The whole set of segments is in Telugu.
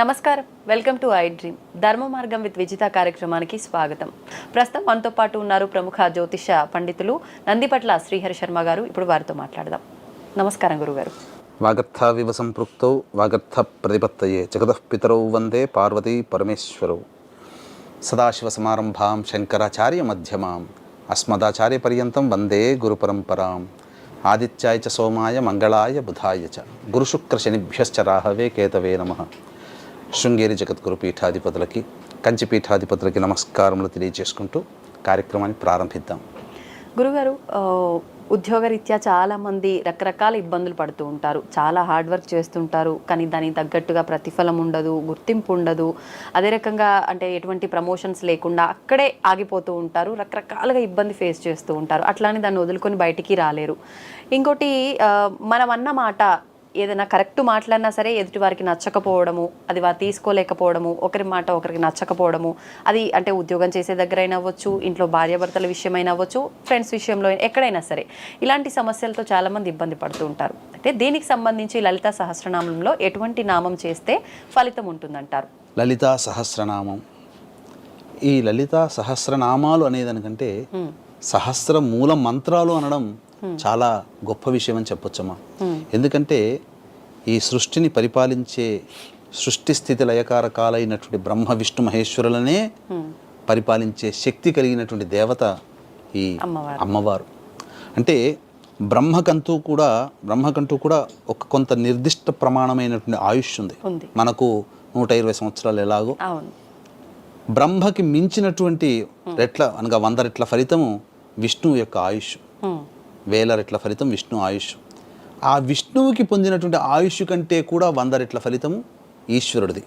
నమస్కారం. Welcome to I dream. ధర్మ మార్గం విత్ విజిత కార్యక్రమానికి స్వాగతం. ప్రస్తుతం మనతో పాటు ఉన్నారు ప్రముఖ జ్యోతిష పండితులు నందిపట్ల శ్రీహరి శర్మ గారు. ఇప్పుడు వారితో మాట్లాడదాం. నమస్కారం గురుగారు. వాగర్థావివ సంపృక్తౌ వాగర్థ ప్రతిపత్తయే. జగదఃపితరౌ వందే పార్వతీ పరమేశ్వరౌ. సదాశివసమారంభాం శంకరాచార్య మధ్యమాం. అస్మదాచార్యపర్యంతం వందే గురుపరంపరాం ఆదిత్యాయ చ సోమాయ మంగళాయ బుధాయ చ. గురుశుక్రశనిభ్యశ్చ రాహవే కేతవే నమ. శృంగేరి జగద్గురు పీఠాధిపతులకి కంచి పీఠాధిపతులకి నమస్కారములు తెలియజేసుకుంటూ కార్యక్రమాన్ని ప్రారంభిద్దాం. గురుగారు ఉద్యోగరీత్యా చాలామంది రకరకాల ఇబ్బందులు పడుతూ ఉంటారు. చాలా హార్డ్ వర్క్ చేస్తుంటారు. కానీ దానికి తగ్గట్టుగా ప్రతిఫలం ఉండదు గుర్తింపు ఉండదు. అదే రకంగా అంటే ఎటువంటి ప్రమోషన్స్ లేకుండా అక్కడే ఆగిపోతూ ఉంటారు. రకరకాలుగా ఇబ్బంది ఫేస్ చేస్తూ ఉంటారు. అట్లానే దాన్ని వదులుకొని బయటికి రాలేరు. ఇంకోటి మనం అన్న మాట ఏదైనా కరెక్ట్ మాట్లాడినా సరే ఎదుటి వారికి నచ్చకపోవడము అది వారు తీసుకోలేకపోవడము ఒకరి మాట ఒకరికి నచ్చకపోవడము అది అంటే ఉద్యోగం చేసే దగ్గర అయినా అవ్వచ్చు ఇంట్లో భార్యాభర్తల విషయమైనా అవ్వచ్చు ఫ్రెండ్స్ విషయంలో ఎక్కడైనా సరే. ఇలాంటి సమస్యలతో చాలామంది ఇబ్బంది పడుతూ ఉంటారు. అయితే దీనికి సంబంధించి లలిత సహస్రనామంలో ఎటువంటి నామం చేస్తే ఫలితం ఉంటుందంటారు? లలితా సహస్రనామం. ఈ లలితా సహస్రనామాలు అనేదానికంటే సహస్ర మూల మంత్రాలు అనడం చాలా గొప్ప విషయం అని చెప్పొచ్చమ్మా ఎందుకంటే ఈ సృష్టిని పరిపాలించే సృష్టి స్థితి లయకారకాలైనటువంటి బ్రహ్మ విష్ణు మహేశ్వరులనే పరిపాలించే శక్తి కలిగినటువంటి దేవత ఈ అమ్మవారు. అంటే బ్రహ్మకంటూ కూడా బ్రహ్మకంటూ కూడా ఒక కొంత నిర్దిష్ట ప్రమాణమైనటువంటి ఆయుష్ ఉంది. మనకు నూట ఇరవై సంవత్సరాలు ఎలాగో. బ్రహ్మకి మించినటువంటి రెట్ల అనగా వంద రెట్ల ఫలితము విష్ణువు యొక్క ఆయుష్. వేల రెట్ల ఫలితం విష్ణు ఆయుష్ ఆ విష్ణువుకి పొందినటువంటి ఆయుష్ కంటే కూడా వంద రెట్ల ఫలితము ఈశ్వరుడిది.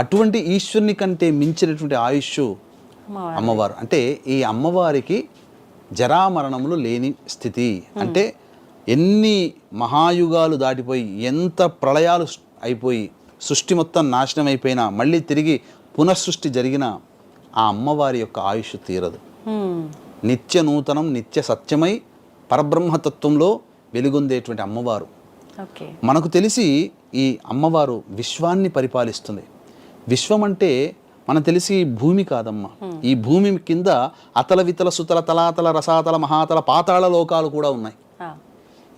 అటువంటి ఈశ్వరుని కంటే మించినటువంటి ఆయుష్ అమ్మవారు. అంటే ఈ అమ్మవారికి జరామరణములు లేని స్థితి అంటే ఎన్ని మహాయుగాలు దాటిపోయి ఎంత ప్రళయాలు అయిపోయి సృష్టి మొత్తం నాశనం అయిపోయినా మళ్ళీ తిరిగి పునఃసృష్టి జరిగిన ఆ అమ్మవారి యొక్క ఆయుష్ తీరదు. నిత్య నూతనం నిత్య సత్యమై పరబ్రహ్మతత్వంలో వెలుగొందేటువంటి అమ్మవారు. మనకు తెలిసి ఈ అమ్మవారు విశ్వాన్ని పరిపాలిస్తుంది. విశ్వం అంటే మనకు తెలిసి భూమి కాదమ్మా. ఈ భూమి కింద అతల వితల సుతల తలాతల రసాతల మహాతల పాతాళ లోకాలు కూడా ఉన్నాయి.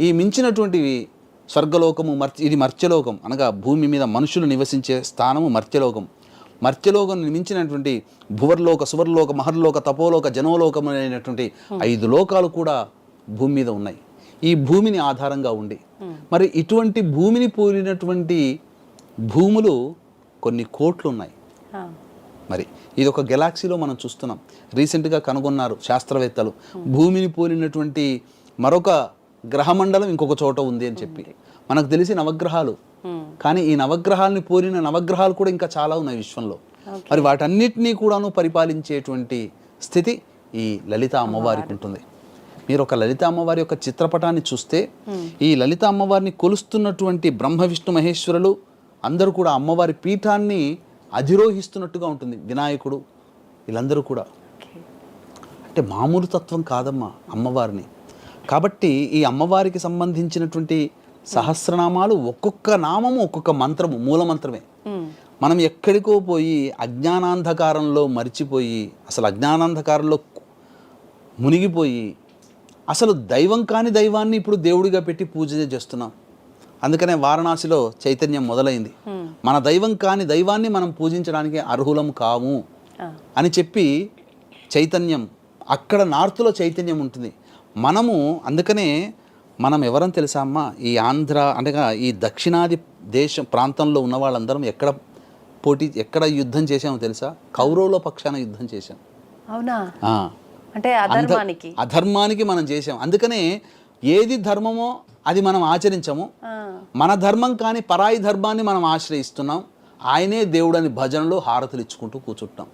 ఈ మించినటువంటివి స్వర్గలోకము మర్చ ఇది మర్త్యలోకం. అనగా భూమి మీద మనుషులు నివసించే స్థానము మర్త్యలోకం. మర్త్యలోకం మించినటువంటి భువర్లోక సువర్లోక మహర్లోక తపోలోక జనోలోకం అనేటువంటి ఐదు లోకాలు కూడా భూమి మీద ఉన్నాయి. ఈ భూమిని ఆధారంగా ఉండి. మరి ఇటువంటి భూమిని పోలినటువంటి భూములు కొన్ని కోట్లు ఉన్నాయి. మరి ఇది ఒక గెలాక్సీలో మనం చూస్తున్నాం. రీసెంట్గా కనుగొన్నారు శాస్త్రవేత్తలు. భూమిని పోలినటువంటి మరొక గ్రహమండలం ఇంకొక చోట ఉంది అని చెప్పి. మనకు తెలిసి నవగ్రహాలు. కానీ ఈ నవగ్రహాలని పోలిన నవగ్రహాలు కూడా ఇంకా చాలా ఉన్నాయి విశ్వంలో. మరి వాటన్నిటినీ కూడాను పరిపాలించేటువంటి స్థితి ఈ లలిత అమ్మవారికి ఉంటుంది. మీరు ఒక లలిత అమ్మవారి యొక్క చిత్రపటాన్ని చూస్తే ఈ లలిత అమ్మవారిని కొలుస్తున్నటువంటి బ్రహ్మ విష్ణు మహేశ్వరులు అందరూ కూడా అమ్మవారి పీఠాన్ని అధిరోహిస్తున్నట్టుగా ఉంటుంది వినాయకుడు వీళ్ళందరూ కూడా. అంటే మామూలు తత్వం కాదమ్మా అమ్మవారిని. కాబట్టి ఈ అమ్మవారికి సంబంధించినటువంటి సహస్రనామాలు ఒక్కొక్క నామము ఒక్కొక్క మంత్రము మూల మంత్రమే. మనం ఎక్కడికో పోయి అజ్ఞానాంధకారంలో మరిచిపోయి అసలు అజ్ఞానాంధకారంలో మునిగిపోయి అసలు దైవం కాని దైవాన్ని ఇప్పుడు దేవుడిగా పెట్టి పూజ చేస్తున్నాం. అందుకనే వారణాసిలో చైతన్యం మొదలైంది. మన దైవం కాని దైవాన్ని మనం పూజించడానికి అర్హులం కాము. అని చెప్పి చైతన్యం అక్కడ నార్త్లో చైతన్యం ఉంటుంది. మనము అందుకనే మనం ఎవరం తెలుసా అమ్మ? ఈ ఆంధ్ర అనగా ఈ దక్షిణాది దేశం ప్రాంతంలో ఉన్న వాళ్ళందరం ఎక్కడ పోటీ ఎక్కడ యుద్ధం చేసామో తెలుసా? కౌరవుల పక్షాన యుద్ధం చేశాం. అవునా. అంటే అధర్మానికి. అధర్మానికి మనం చేసాం. అందుకనే ఏది ధర్మమో అది మనం ఆచరించము. మన ధర్మం కాని పరాయి ధర్మాన్ని మనం ఆశ్రయిస్తున్నాం. ఆయనే దేవుడని భజనలో హారతులు ఇచ్చుకుంటూ కూర్చుంటాం.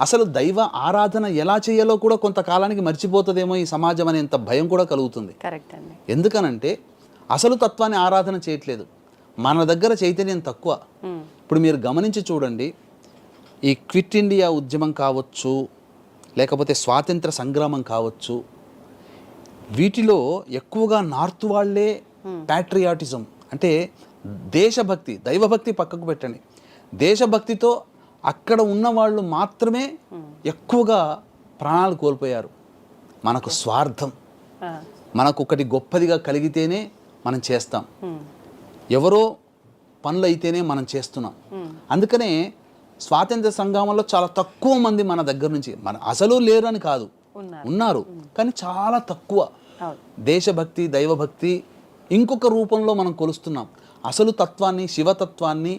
అసలు దైవ ఆరాధన ఎలా చేయాలో కూడా కొంతకాలానికి మర్చిపోతుందేమో ఈ సమాజం అనేంత భయం కూడా కలుగుతుంది. కరెక్ట్ అండి. ఎందుకనంటే అసలు తత్వాన్ని ఆరాధన చేయట్లేదు. మన దగ్గర చైతన్యం తక్కువ. ఇప్పుడు మీరు గమనించి చూడండి. ఈ క్విట్ ఇండియా ఉద్యమం కావచ్చు లేకపోతే స్వాతంత్ర సంగ్రామం కావచ్చు. వీటిలో ఎక్కువగా నార్త్ వాళ్ళే ప్యాట్రియాటిజం అంటే దేశభక్తి దైవభక్తి పక్కకు పెట్టండి. దేశభక్తితో అక్కడ ఉన్న వాళ్ళు మాత్రమే ఎక్కువగా ప్రాణాలు కోల్పోయారు. మనకు స్వార్థం. మనకు ఒకటి గొప్పదిగా కలిగితేనే మనం చేస్తాం. ఉమ్, ఎవరో పనులు అయితేనే మనం చేస్తున్నాం. అందుకనే స్వాతంత్ర సంగ్రామంలో చాలా తక్కువ మంది మన దగ్గర నుంచి మన అసలు లేరు అని కాదు. ఉన్నారు. కానీ చాలా తక్కువ. దేశభక్తి దైవభక్తి ఇంకొక రూపంలో మనం కొలుస్తున్నాం. అసలు తత్వాన్ని శివతత్వాన్ని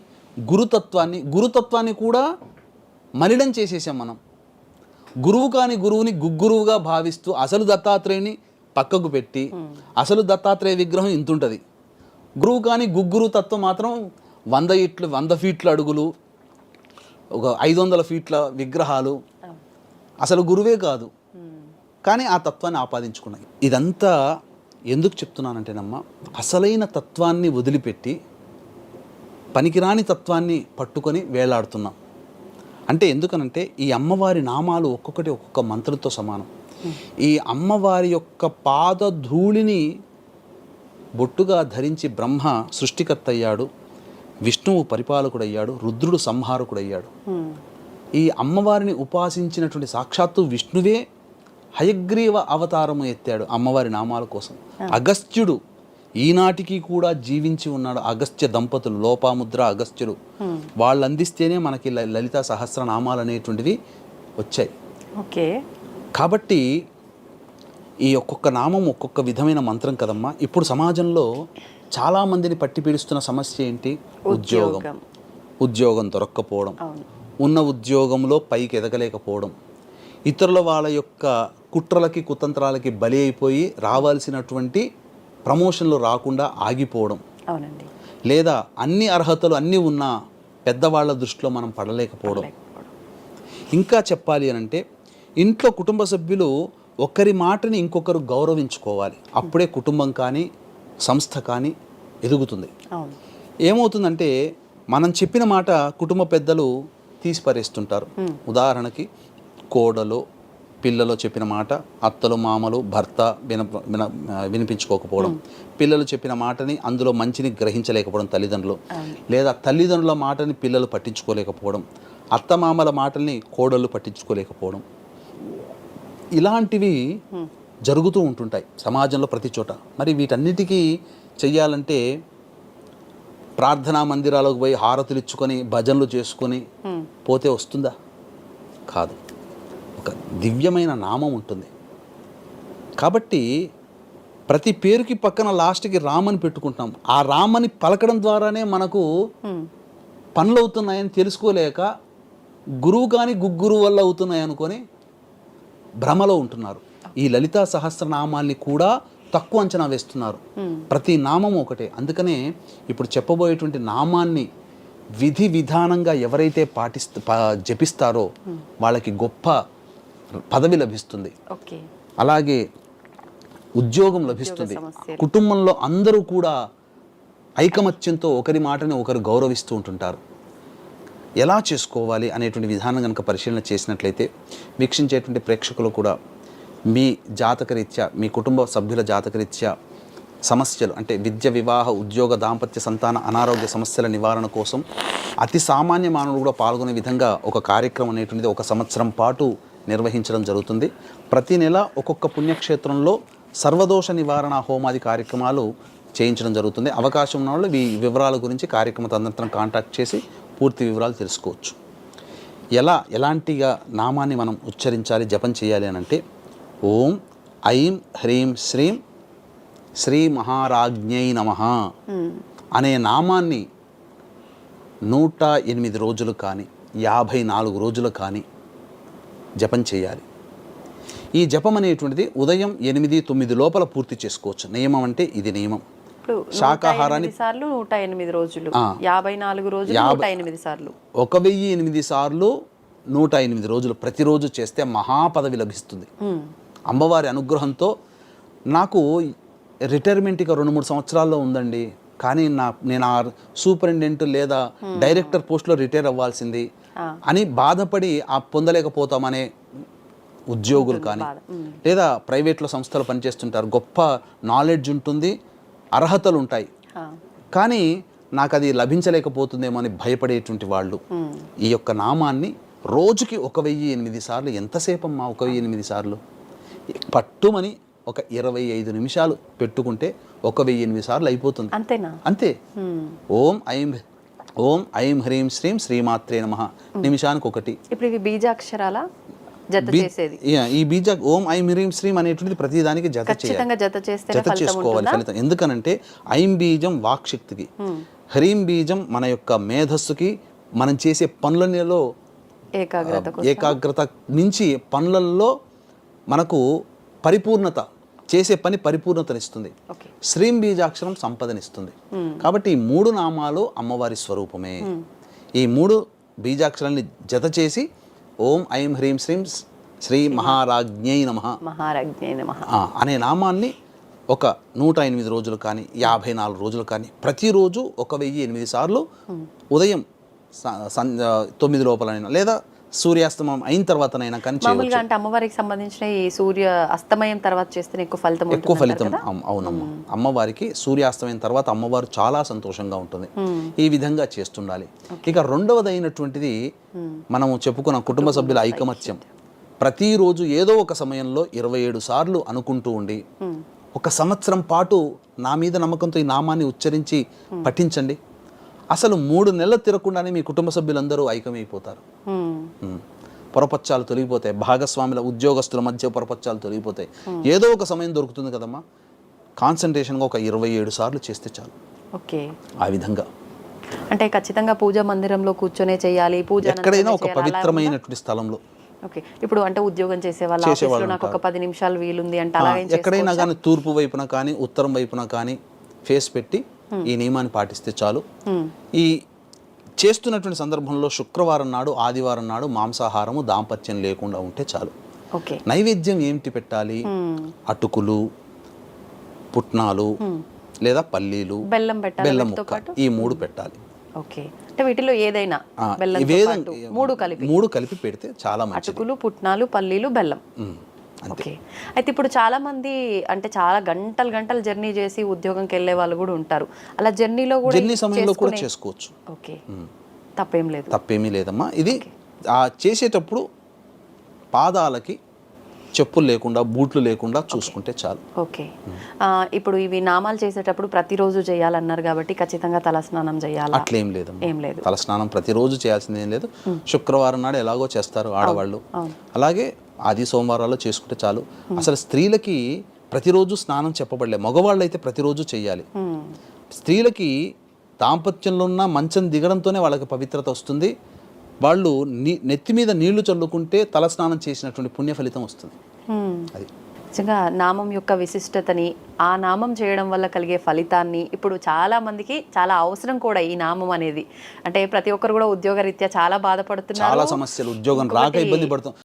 గురుతత్వాన్ని గురుతత్వాన్ని కూడా మలినం చేసేసాం మనం. గురువు కాని గురువుని గుగ్గురువుగా భావిస్తూ అసలు దత్తాత్రేయుని పక్కకు పెట్టి అసలు దత్తాత్రేయ విగ్రహం ఇంతుంటుంది. గురువు కాని గుగ్గురు తత్వం మాత్రం వంద ఇట్లు వంద ఫీట్ల అడుగులు ఒక ఐదు వందల ఫీట్ల విగ్రహాలు. అసలు గురువే కాదు. కానీ ఆ తత్వాన్ని ఆపాదించుకున్నాయి. ఇదంతా ఎందుకు చెప్తున్నానంటేనమ్మా అసలైన తత్వాన్ని వదిలిపెట్టి పనికిరాని తత్వాన్ని పట్టుకొని వేలాడుతున్నాం. అంటే ఎందుకనంటే ఈ అమ్మవారి నామాలు ఒక్కొక్కటి ఒక్కొక్క మంత్రంతో సమానం. ఈ అమ్మవారి యొక్క పాద ధూళిని బొట్టుగా ధరించి బ్రహ్మ సృష్టికర్త అయ్యాడు. విష్ణువు పరిపాలకుడయ్యాడు రుద్రుడు సంహారకుడయ్యాడు. ఈ అమ్మవారిని ఉపాసించినటువంటి సాక్షాత్తు విష్ణువే హయగ్రీవ అవతారము ఎత్తాడు అమ్మవారి నామాల కోసం. అగస్త్యుడు ఈనాటికి కూడా జీవించి ఉన్నాడు. అగస్త్య దంపతులు లోపాముద్ర అగస్త్యుడు వాళ్ళు అందిస్తేనే మనకి లలిత సహస్రనామాలు అనేటువంటివి వచ్చాయి. ఓకే. కాబట్టి ఈ ఒక్కొక్క నామం ఒక్కొక్క విధమైన మంత్రం కదమ్మా. ఇప్పుడు సమాజంలో చాలామందిని పట్టి పీడిస్తున్న సమస్య ఏంటి? ఉద్యోగం. ఉద్యోగం. దొరక్కపోవడం. ఉన్న ఉద్యోగంలో పైకి ఎదగలేకపోవడం. ఇతరుల వాళ్ళ యొక్క కుట్రలకి కుతంత్రాలకి బలి అయిపోయి రావాల్సినటువంటి ప్రమోషన్లు రాకుండా ఆగిపోవడం. అవునండి. లేదా అన్ని అర్హతలు అన్నీ ఉన్నా పెద్దవాళ్ళ దృష్టిలో మనం పడలేకపోవడం. లేకపోవడం. ఇంకా చెప్పాలి అని అంటే ఇంట్లో కుటుంబ సభ్యులు ఒకరి మాటని ఇంకొకరు గౌరవించుకోవాలి. అప్పుడే కుటుంబం కానీ సంస్థ కానీ ఎదుగుతుంది. ఏమవుతుందంటే మనం చెప్పిన మాట కుటుంబ పెద్దలు తీసిపరేస్తుంటారు. ఉదాహరణకి కోడలు పిల్లలు చెప్పిన మాట అత్తలు మామలు భర్త విన విన వినిపించుకోకపోవడం. పిల్లలు చెప్పిన మాటని అందులో మంచిని గ్రహించలేకపోవడం తల్లిదండ్రులు. లేదా తల్లిదండ్రుల మాటని పిల్లలు పట్టించుకోలేకపోవడం. అత్తమామల మాటల్ని కోడళ్ళు పట్టించుకోలేకపోవడం. ఇలాంటివి జరుగుతూ ఉంటుంటాయి సమాజంలో ప్రతి చోట. మరి వీటన్నిటికీ చెయ్యాలంటే ప్రార్థనా మందిరాలకు పోయి హారతులు ఇచ్చుకొని భజనలు చేసుకొని పోతే వస్తుందా? కాదు. ఒక దివ్యమైన నామం ఉంటుంది. కాబట్టి ప్రతి పేరుకి పక్కన లాస్ట్కి రామని పెట్టుకుంటాం. ఆ రామని పలకడం ద్వారానే మనకు పనులు అవుతున్నాయని తెలుసుకోలేక గురువు కానీ గుగ్గురు వల్ల అవుతున్నాయి అనుకొని భ్రమలో ఉంటున్నారు. ఈ లలితా సహస్రనామాల్ని కూడా తక్కువ అంచనా వేస్తున్నారు. ప్రతి నామం ఒకటే. అందుకనే ఇప్పుడు చెప్పబోయేటువంటి నామాన్ని విధి విధానంగా ఎవరైతే పాటిస్త జపిస్తారో వాళ్ళకి గొప్ప పదవి లభిస్తుంది. అలాగే ఉద్యోగం లభిస్తుంది. కుటుంబంలో అందరూ కూడా ఐకమత్యంతో ఒకరి మాటని ఒకరు గౌరవిస్తూ ఉంటుంటారు. ఎలా చేసుకోవాలి అనేటువంటి విధానం కనుక పరిశీలన చేసినట్లయితే వీక్షించేటువంటి ప్రేక్షకులు కూడా మీ జాతకరీత్యా మీ కుటుంబ సభ్యుల జాతకరీత్యా సమస్యలు అంటే విద్య వివాహ ఉద్యోగ దాంపత్య సంతాన అనారోగ్య సమస్యల నివారణ కోసం అతి సామాన్య మానవుడు కూడా పాల్గొనే విధంగా ఒక కార్యక్రమం అనేటువంటిది ఒక సంవత్సరం పాటు నిర్వహించడం జరుగుతుంది. ప్రతి నెల ఒక్కొక్క పుణ్యక్షేత్రంలో సర్వదోష నివారణ హోమాది కార్యక్రమాలు చేయించడం జరుగుతుంది. అవకాశం ఉన్న వాళ్ళు ఈ వివరాల గురించి కార్యక్రమ తదనంతరం కాంటాక్ట్ చేసి పూర్తి వివరాలు తెలుసుకోవచ్చు. ఎలా ఎలాంటిగా నామాన్ని మనం ఉచ్చరించాలి జపం చేయాలి అని అంటే ఓం ఐం హ్రీం శ్రీం శ్రీ మహారాజ్ఞై నమ అనే నామాన్ని నూట ఎనిమిది రోజులు కానీ యాభై నాలుగు రోజులు కానీ జపం చేయాలి. ఈ జపం అనేటువంటిది ఉదయం ఎనిమిది తొమ్మిది లోపల పూర్తి చేసుకోవచ్చు. నియమం అంటే ఇది నియమం. ఇప్పుడు శాకాహారాన్ని- సార్లు నూట ఎనిమిది రోజులు. యాభై నాలుగు రోజులు నూట ఎనిమిది సార్లు. ఒక వెయ్యి ఎనిమిది సార్లు నూట ఎనిమిది రోజులు ప్రతిరోజు చేస్తే మహాపదవి లభిస్తుంది. అమ్మవారి అనుగ్రహంతో నాకు రిటైర్మెంట్ ఇక రెండు మూడు సంవత్సరాల్లో ఉందండి. కానీ నా నేను ఆ సూపరింటెండెంట్ లేదా డైరెక్టర్ పోస్ట్లో రిటైర్ అవ్వాల్సింది. అని బాధపడి ఆ పొందలేకపోతామనే ఉద్యోగులు కానీ లేదా ప్రైవేట్లో సంస్థలు పనిచేస్తుంటారు. గొప్ప నాలెడ్జ్ ఉంటుంది. అర్హతలు ఉంటాయి కానీ నాకు అది లభించలేకపోతుందేమో అని భయపడేటువంటి వాళ్ళు ఈ యొక్క నామాన్ని రోజుకి ఒక వెయ్యి ఎనిమిది సార్లు ఎంతసేపు అమ్మా ఒక వెయ్యి ఎనిమిది సార్లు? పట్టుమని ఒక ఇరవై ఐదు నిమిషాలు పెట్టుకుంటే ఒక వెయ్యి ఎనిమిది సార్లు అయిపోతుంది. అంతేనా? అంతే. ఓం ఐం ఓం ఐం హ్రీం శ్రీం శ్రీమాత్రే నమ. నిమిషానికి ఒకటి ఇప్పుడు ఇవి బీజాక్షరాల? జత చేసేది. ఈ బీజ ఓం ఐం హ్రీం శ్రీం అనేటువంటిది ప్రతిదానికి జత చేయాలి. జత చేస్తే జత ఫలితం చేసుకోవాలి ఫలితం. ఎందుకనంటే ఐం బీజం వాక్శక్తికి హ్రీం బీజం మన యొక్క మేధస్సుకి మనం చేసే పనులలో ఏకాగ్రత ఏకాగ్రత నుంచి పనులలో మనకు పరిపూర్ణత చేసే పని పరిపూర్ణతనిస్తుంది. శ్రీం బీజాక్షరం సంపదనిస్తుంది. కాబట్టి ఈ మూడు నామాలు అమ్మవారి స్వరూపమే. ఈ మూడు బీజాక్షరాన్ని జత చేసి ఓం ఐం హ్రీం శ్రీం శ్రీ మహారాజ్ఞై నమ. మహారాజ్ఞ నమః. అనే నామాన్ని ఒక నూట ఎనిమిది రోజులు కానీ యాభై నాలుగు రోజులు కానీ ప్రతిరోజు ఒక వెయ్యి ఎనిమిది సార్లు ఉదయం తొమ్మిది లోపలైనా లేదా సూర్యాస్తమం అయిన తర్వాతనైనా కానీ మామూలుగా అంటే అమ్మవారికి సంబంధించిన ఈ సూర్య అస్తమయం తర్వాత చేస్తే ఎక్కువ ఫలితం ఎక్కువ ఫలితం అవునమ్మా. అమ్మవారికి సూర్యాస్తమైన తర్వాత అమ్మవారు చాలా సంతోషంగా ఉంటుంది. ఈ విధంగా చేస్తుండాలి. ఇక రెండవదైనటువంటిది మనము చెప్పుకున్న కుటుంబ సభ్యుల ఐకమత్యం. ప్రతిరోజు ఏదో ఒక సమయంలో ఇరవై ఏడు సార్లు అనుకుంటూ ఉండి ఒక సంవత్సరం పాటు నా మీద నమ్మకంతో ఈ నామాన్ని ఉచ్చరించి పఠించండి. అసలు మూడు నెలలు తిరగకుండానే మీ కుటుంబ సభ్యులందరూ. ఉమ్. పొరపచ్చాలు తొలగిపోతాయి. భాగస్వాముల ఉద్యోగస్తుల మధ్య పొరపచ్చాలు తొలగిపోతాయి. ఏదో ఒక సమయం దొరుకుతుంది కదమ్మా. కాన్సన్ట్రేషన్గా ఒక ఇరవై ఏడు సార్లు చేస్తే చాలు. ఓకే. ఆ విధంగా. అంటే ఖచ్చితంగా పూజ మందిరంలో కూర్చొనే చేయాలి పూజ ఎక్కడైనా ఒక? పవిత్రమైనటువంటి స్థలంలో. ఓకే. ఇప్పుడు అంటే ఉద్యోగం చేసే వాళ్ళ నాకు ఒక పది నిమిషాలు వీలుంది అంటే ఎక్కడైనా కానీ తూర్పు వైపున కానీ ఉత్తరం వైపున కానీ ఫేస్ పెట్టి ఈ నియమాన్ని పాటిస్తే చాలు. ఈ చేస్తున్నటువంటి సందర్భంలో శుక్రవారం నాడు ఆదివారం నాడు మాంసాహారము దాంపత్యం లేకుండా ఉంటే చాలు. నైవేద్యం ఏమిటి పెట్టాలి? అటుకులు పుట్నాలు లేదా పల్లీలు బెల్లం బెల్లం ముక్క ఈ మూడు పెట్టాలి. ఓకే. అంటే వీటిలో ఏదైనా పాటు మూడు కలిపి. మూడు కలిపి పెడితే చాలా మంచిది. అటుకులు పుట్నాలు పల్లీలు బెల్లం. ఓకే. అయితే ఇప్పుడు చాలా మంది అంటే చాలా గంటలు గంటలు జర్నీ చేసి ఉద్యోగంకి వెళ్ళే వాళ్ళు కూడా ఉంటారు. అలా జర్నీలో కూడా జర్నీ సమయంలో కూడా చేసుకోవచ్చు. ఓకే. తప్పేం లేదు. తప్పేమీ లేదమ్మా. ఇది ఆ చేసేటప్పుడు పాదాలకి చెప్పులు లేకుండా బూట్లు లేకుండా చూసుకుంటే చాలు. ఓకే. ఇప్పుడు ఇవి నామాలు చేసేటప్పుడు ప్రతిరోజు చేయాలన్నారు కాబట్టి ఖచ్చితంగా తలస్నానం చేయాలా? అట్లేం లేదమ్మా. ఏం లేదు. తలస్నానం ప్రతిరోజు చేయాల్సింది ఏం లేదు శుక్రవారం నాడు ఎలాగో చేస్తారు ఆడవాళ్ళు. అలాగే ఆది సోమవారాల్లో చేసుకుంటే చాలు. అసలు స్త్రీలకి ప్రతిరోజు స్నానం చెప్పబడలే. మగవాళ్ళు అయితే ప్రతిరోజు చేయాలి. స్త్రీలకి దాంపత్యంలో ఉన్న మంచం దిగడంతోనే వాళ్ళకి పవిత్రత వస్తుంది. వాళ్ళు నీ నెత్తి మీద నీళ్ళు చల్లుకుంటే తలస్నానం చేసినటువంటి పుణ్య ఫలితం వస్తుంది. అది. నిజంగా నామం యొక్క విశిష్టతని ఆ నామం చేయడం వల్ల కలిగే ఫలితాన్ని ఇప్పుడు చాలా మందికి చాలా అవసరం కూడా ఈ నామం అనేది. అంటే ప్రతి ఒక్కరు కూడా ఉద్యోగరీత్యా చాలా బాధపడుతున్నారు. చాలా సమస్యలు. ఉద్యోగం రాక ఇబ్బంది పడుతాం